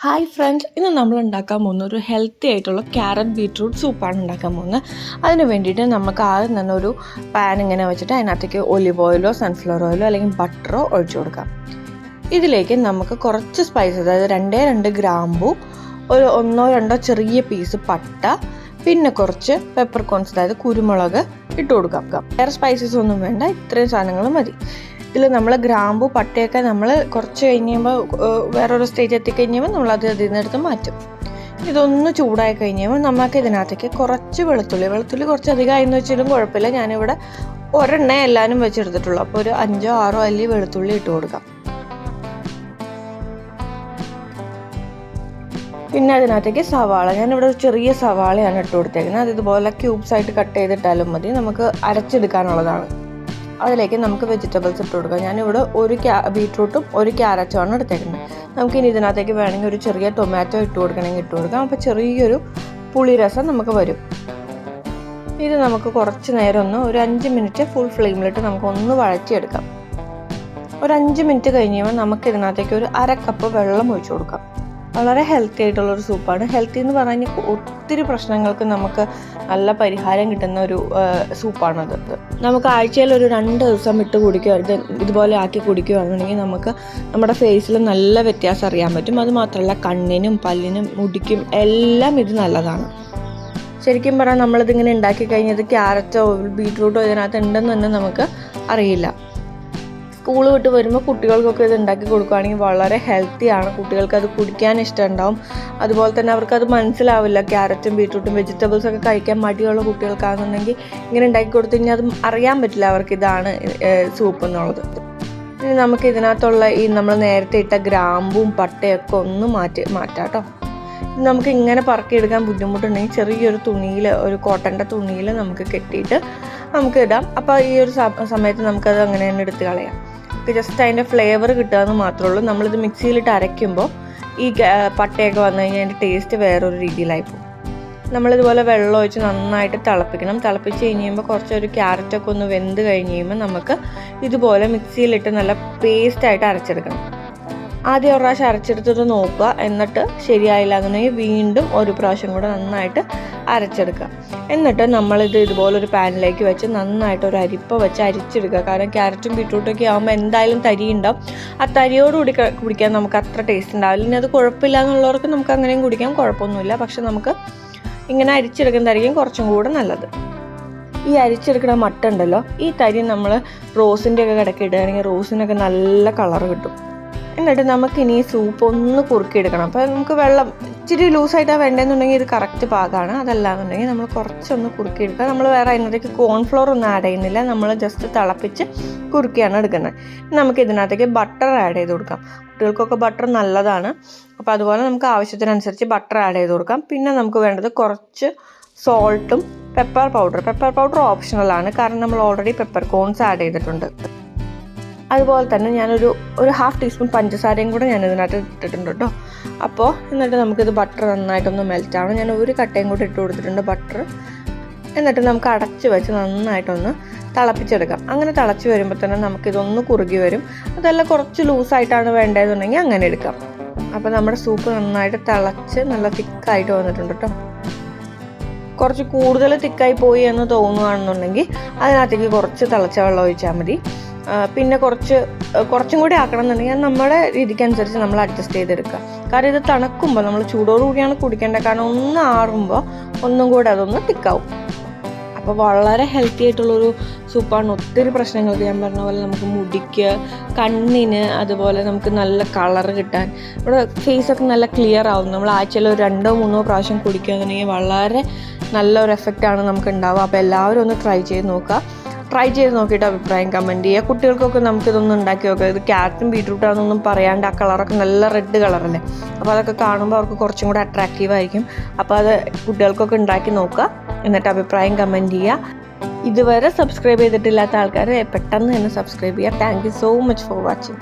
Hi friends ഇന്ന് നമ്മൾ ഉണ്ടാക്കാൻ പോകുന്ന ഒരു ഹെൽത്തി ആയിട്ടുള്ള ക്യാരറ്റ് ബീട്രൂട്ട് സൂപ്പാണ് ഉണ്ടാക്കാൻ പോകുന്നത്. അതിന് വേണ്ടിയിട്ട് നമുക്ക് ആദ്യം തന്നെ ഒരു പാൻ ഇങ്ങനെ വെച്ചിട്ട് അതിനകത്തേക്ക് ഒലിവ് ഓയിലോ സൺഫ്ലവർ ഓയിലോ അല്ലെങ്കിൽ ബട്ടറോ ഒഴിച്ചു കൊടുക്കാം. ഇതിലേക്ക് നമുക്ക് കുറച്ച് സ്പൈസസ് അതായത് രണ്ടേ രണ്ട് ഗ്രാമ്പു ഒരു ഒന്നോ രണ്ടോ ചെറിയ പീസ് പട്ട പിന്നെ കുറച്ച് പെപ്പർ കോൺസ് അതായത് കുരുമുളക് ഇട്ട് കൊടുക്കാം. വേറെ സ്പൈസസ് ഒന്നും വേണ്ട ഇത്രയും സാധനങ്ങൾ മതി. ഇതിൽ നമ്മൾ ഗ്രാമ്പു പട്ടയൊക്കെ നമ്മൾ കുറച്ച് കഴിയുമ്പോൾ വേറൊരു സ്റ്റേജ് എത്തിക്കഴിഞ്ഞപ്പോൾ നമ്മൾ അത് അതിൽ നിന്നെടുത്ത് മാറ്റും. ഇതൊന്ന് ചൂടായി കഴിഞ്ഞുമ്പോൾ നമുക്ക് ഇതിനകത്തേക്ക് കുറച്ച് വെളുത്തുള്ളി വെളുത്തുള്ളി കുറച്ച് അധികമായെന്ന് വെച്ചാലും കുഴപ്പമില്ല. ഞാനിവിടെ ഒരെണ്ണ എല്ലാവരും വെച്ചെടുത്തിട്ടുള്ളൂ. അപ്പോൾ ഒരു അഞ്ചോ ആറോ അല്ലി വെളുത്തുള്ളി ഇട്ട് കൊടുക്കാം. പിന്നെ അതിനകത്തേക്ക് സവാള. ഞാനിവിടെ ഒരു ചെറിയ സവാളയാണ് ഇട്ട് കൊടുത്തേക്കുന്നത്. അത് ഇതുപോലെ ക്യൂബ്സ് ആയിട്ട് കട്ട് ചെയ്തിട്ടാലും മതി. നമുക്ക് അരച്ചെടുക്കാനുള്ളതാണ്. അതിലേക്ക് നമുക്ക് വെജിറ്റബിൾസ് ഇട്ട് കൊടുക്കാം. ഞാനിവിടെ ഒരു ക്യാ ബീട്രൂട്ടും ഒരു ക്യാരറ്റും ആണ് എടുത്തേക്കുന്നത്. നമുക്ക് ഇനി ഇതിനകത്തേക്ക് വേണമെങ്കിൽ ഒരു ചെറിയ ടൊമാറ്റോ ഇട്ട് കൊടുക്കണമെങ്കിൽ ഇട്ട് കൊടുക്കാം. അപ്പോൾ ചെറിയൊരു പുളിരസം നമുക്ക് വരും. ഇത് നമുക്ക് കുറച്ച് നേരം ഒന്ന് ഒരു അഞ്ച് മിനിറ്റ് ഫുൾ ഫ്ലെയിമിലിട്ട് നമുക്ക് ഒന്ന് വഴറ്റിയെടുക്കാം. ഒരു അഞ്ച് മിനിറ്റ് കഴിഞ്ഞുമ്പോൾ നമുക്ക് ഇതിനകത്തേക്ക് ഒരു അര കപ്പ് വെള്ളം ഒഴിച്ചു കൊടുക്കാം. വളരെ ഹെൽത്തി ആയിട്ടുള്ള ഒരു സൂപ്പാണ് ഹെൽത്തി എന്ന് പറഞ്ഞാൽ ഒത്തിരി പ്രശ്നങ്ങൾക്ക് നമുക്ക് നല്ല പരിഹാരം കിട്ടുന്ന ഒരു സൂപ്പാണത് നമുക്ക് ആഴ്ചയിൽ ഒരു രണ്ട് ദിവസം ഇട്ട് കുടിക്കുക ഇത് ഇതുപോലെ ആക്കി കുടിക്കുകയാണെന്നുണ്ടെങ്കിൽ നമുക്ക് നമ്മുടെ ഫേസിൽ നല്ല വ്യത്യാസം അറിയാൻ പറ്റും. അതുമാത്രമല്ല കണ്ണിനും പല്ലിനും മുടിക്കും എല്ലാം ഇത് നല്ലതാണ്. ശരിക്കും പറഞ്ഞാൽ നമ്മളിതിങ്ങനെ ഉണ്ടാക്കി കഴിഞ്ഞത് ക്യാരറ്റോ ബീറ്റ്റൂട്ടോ ഇതിനകത്ത് ഉണ്ടെന്ന് തന്നെ നമുക്ക് അറിയില്ല. സ്കൂൾ വിട്ട് വരുമ്പോൾ കുട്ടികൾക്കൊക്കെ ഇത് ഉണ്ടാക്കി കൊടുക്കുകയാണെങ്കിൽ വളരെ ഹെൽത്തിയാണ് കുട്ടികൾക്ക് അത് കുടിക്കാൻ ഇഷ്ടമുണ്ടാവും. അതുപോലെ തന്നെ അവർക്ക് അത് മനസ്സിലാവില്ല. ക്യാരറ്റും ബീട്രൂട്ടും വെജിറ്റബിൾസ് ഒക്കെ കഴിക്കാൻ മടിയുള്ള കുട്ടികൾക്കാണെന്നുണ്ടെങ്കിൽ ഇങ്ങനെ ഉണ്ടാക്കി കൊടുത്തു കഴിഞ്ഞാൽ അത് അറിയാൻ പറ്റില്ല അവർക്ക് ഇതാണ് സൂപ്പ് എന്നുള്ളത്. ഇനി നമുക്ക് ഇതിനകത്തുള്ള ഈ നമ്മൾ നേരത്തെ ഇട്ട ഗ്രാമ്പും പട്ടയൊക്കെ ഒന്ന് മാറ്റി മാറ്റാം കേട്ടോ നമുക്ക് ഇങ്ങനെ പറക്കിയെടുക്കാൻ ബുദ്ധിമുട്ടുണ്ടെങ്കിൽ ചെറിയൊരു തുണിയിൽ ഒരു കോട്ടന്റെ തുണിയിൽ നമുക്ക് കെട്ടിയിട്ട് നമുക്ക് ഇടാം. അപ്പോൾ ഈ ഒരു സമയത്ത് നമുക്കത് അങ്ങനെ തന്നെ എടുത്ത് കളയാം. ജസ്റ്റ് അതിന്റെ ഫ്ലേവർ കിട്ടുകയെന്ന് മാത്രമേ ഉള്ളൂ നമ്മളിത് മിക്സിയിലിട്ട് അരയ്ക്കുമ്പോൾ ഈ പട്ടയൊക്കെ വന്നു കഴിഞ്ഞാൽ അതിന്റെ ടേസ്റ്റ് വേറൊരു രീതിയിലായി പോകും. നമ്മളിതുപോലെ വെള്ളം ഒഴിച്ച് നന്നായിട്ട് തിളപ്പിക്കണം. തിളപ്പിച്ച് കഴിഞ്ഞ് കുറച്ചൊരു ക്യാരറ്റൊക്കെ ഒന്ന് വെന്ത് കഴിഞ്ഞ് കഴിയുമ്പോൾ നമുക്ക് ഇതുപോലെ മിക്സിയിലിട്ട് നല്ല പേസ്റ്റായിട്ട് അരച്ചെടുക്കണം. ആദ്യം ഒരു പ്രാവശ്യം അരച്ചെടുത്തിട്ട് നോക്കുക. എന്നിട്ട് ശരിയായില്ല എന്നുണ്ടെങ്കിൽ വീണ്ടും ഒരു പ്രാവശ്യം കൂടെ നന്നായിട്ട് അരച്ചെടുക്കുക. എന്നിട്ട് നമ്മളിത് ഇതുപോലൊരു പാനിലേക്ക് വെച്ച് നന്നായിട്ട് ഒരു അരിപ്പ വെച്ച് അരിച്ചെടുക്കുക. കാരണം ക്യാരറ്റും ബീട്രൂട്ടൊക്കെ ആകുമ്പോൾ എന്തായാലും തരി ഉണ്ടാവും. ആ തരിയോടുകൂടി കുടിക്കാൻ നമുക്ക് അത്ര ടേസ്റ്റ് ഉണ്ടാവില്ല. ഇനി അത് കുഴപ്പമില്ല എന്നുള്ളവർക്ക് നമുക്ക് അങ്ങനെയും കുടിക്കാം. കുഴപ്പമൊന്നുമില്ല. പക്ഷെ നമുക്ക് ഇങ്ങനെ അരിച്ചെടുക്കുന്നതായിരിക്കും കുറച്ചും കൂടെ നല്ലത്. ഈ അരിച്ചെടുക്കുന്ന മട്ട ഉണ്ടല്ലോ ഈ തരി നമ്മൾ റോസിന്റെ ഒക്കെ കിടക്കിടുകയാണെങ്കിൽ റോസിനൊക്കെ നല്ല കളർ കിട്ടും. എന്നിട്ട് നമുക്കിനി സൂപ്പ് ഒന്ന് കുറുക്കിയെടുക്കണം. അപ്പോൾ നമുക്ക് വെള്ളം ഇച്ചിരി ലൂസായിട്ടാണ് വേണ്ടതെന്നുണ്ടെങ്കിൽ ഇത് കറക്റ്റ് പാകമാണ് അതല്ലാന്നുണ്ടെങ്കിൽ നമ്മൾ കുറച്ചൊന്ന് കുറുക്കിയെടുക്കുക. നമ്മൾ വേറെ അതിനകത്തേക്ക് കോൺഫ്ലോർ ഒന്നും ആഡ് ചെയ്യുന്നില്ല. നമ്മൾ ജസ്റ്റ് തിളപ്പിച്ച് കുറുക്കിയാണ് എടുക്കുന്നത്. നമുക്ക് ഇതിനകത്തേക്ക് ബട്ടർ ആഡ് ചെയ്ത് കൊടുക്കാം. കുട്ടികൾക്കൊക്കെ ബട്ടർ നല്ലതാണ്. അപ്പോൾ അതുപോലെ നമുക്ക് ആവശ്യത്തിനനുസരിച്ച് ബട്ടർ ആഡ് ചെയ്ത് കൊടുക്കാം. പിന്നെ നമുക്ക് വേണ്ടത് കുറച്ച് സോൾട്ടും പെപ്പർ പൗഡർ പെപ്പർ പൗഡർ ഓപ്ഷണലാണ് കാരണം നമ്മൾ ഓൾറെഡി പെപ്പർ കോൺസ് ആഡ് ചെയ്തിട്ടുണ്ട്. അതുപോലെ തന്നെ ഞാനൊരു ഒരു ഹാഫ് ടീസ്പൂൺ പഞ്ചസാരയും കൂടെ ഞാൻ ഇതിനകത്ത് ഇട്ടിട്ടുണ്ട് കേട്ടോ. അപ്പോൾ എന്നിട്ട് നമുക്കിത് ബട്ടർ നന്നായിട്ടൊന്ന് മെൽറ്റ് ആവണം. ഞാൻ ഒരു കട്ടയും കൂടെ ഇട്ട് കൊടുത്തിട്ടുണ്ട് ബട്ടർ എന്നിട്ട് നമുക്ക് അടച്ച് വെച്ച് നന്നായിട്ടൊന്ന് തിളപ്പിച്ചെടുക്കാം. അങ്ങനെ തിളച്ച് വരുമ്പോൾ തന്നെ നമുക്കിതൊന്ന് കുറുകി വരും. അതെല്ലാം കുറച്ച് ലൂസായിട്ടാണ് വേണ്ടതെന്നുണ്ടെങ്കിൽ അങ്ങനെ എടുക്കാം. അപ്പോൾ നമ്മുടെ സൂപ്പ് നന്നായിട്ട് തിളച്ച് നല്ല തിക്കായിട്ട് വന്നിട്ടുണ്ട് കേട്ടോ. കുറച്ച് കൂടുതൽ തിക്കായി പോയി എന്ന് തോന്നുകയാണെന്നുണ്ടെങ്കിൽ അതിനകത്തേക്ക് കുറച്ച് തിളച്ച വെള്ളം ഒഴിച്ചാൽ മതി. പിന്നെ കുറച്ച് കുറച്ചും കൂടി ആക്കണം എന്നുണ്ടെങ്കിൽ നമ്മുടെ രീതിക്കനുസരിച്ച് നമ്മൾ അഡ്ജസ്റ്റ് ചെയ്തെടുക്കുക. കാരണം ഇത് തണുക്കുമ്പോൾ നമ്മൾ ചൂടോടുകൂടിയാണ് കുടിക്കേണ്ടത്. കാരണം ഒന്ന് ആറുമ്പോൾ ഒന്നും കൂടെ അതൊന്ന് തിക്കാവും അപ്പോൾ വളരെ ഹെൽത്തി ആയിട്ടുള്ളൊരു സൂപ്പാണ്. ഒത്തിരി പ്രശ്നങ്ങൾക്ക് ഞാൻ പറഞ്ഞ പോലെ നമുക്ക് മുടിക്ക് കണ്ണിന് അതുപോലെ നമുക്ക് നല്ല കളർ കിട്ടാൻ. ഇവിടെ ഫേസൊക്കെ നല്ല ക്ലിയർ ആവും നമ്മൾ ആഴ്ചയിൽ ഒരു രണ്ടോ മൂന്നോ പ്രാവശ്യം കുടിക്കുകയാണെങ്കിൽ വളരെ നല്ലൊരു എഫക്റ്റാണ് നമുക്ക് ഉണ്ടാവുക. അപ്പോൾ എല്ലാവരും ഒന്ന് ട്രൈ ചെയ്ത് നോക്കുക. ട്രൈ ചെയ്ത് നോക്കിയിട്ട് അഭിപ്രായം കമന്റ് ചെയ്യുക. കുട്ടികൾക്കൊക്കെ നമുക്കിതൊന്നും ഉണ്ടാക്കി നോക്കുക ഇത് ക്യാരറ്റും ബീട്രൂട്ടാണെന്നൊന്നും പറയാണ്ട് ആ കളറൊക്കെ നല്ല റെഡ് കളറല്ലേ അപ്പോൾ അതൊക്കെ കാണുമ്പോൾ അവർക്ക് കുറച്ചും കൂടെ അട്രാക്റ്റീവ് ആയിരിക്കും. അപ്പോൾ അത് കുട്ടികൾക്കൊക്കെ ഉണ്ടാക്കി നോക്കുക. എന്നിട്ട് അഭിപ്രായം കമന്റ് ചെയ്യുക. ഇതുവരെ സബ്സ്ക്രൈബ് ചെയ്തിട്ടില്ലാത്ത ആൾക്കാർ പെട്ടെന്ന് തന്നെ സബ്സ്ക്രൈബ് ചെയ്യുക. Thank you so much for watching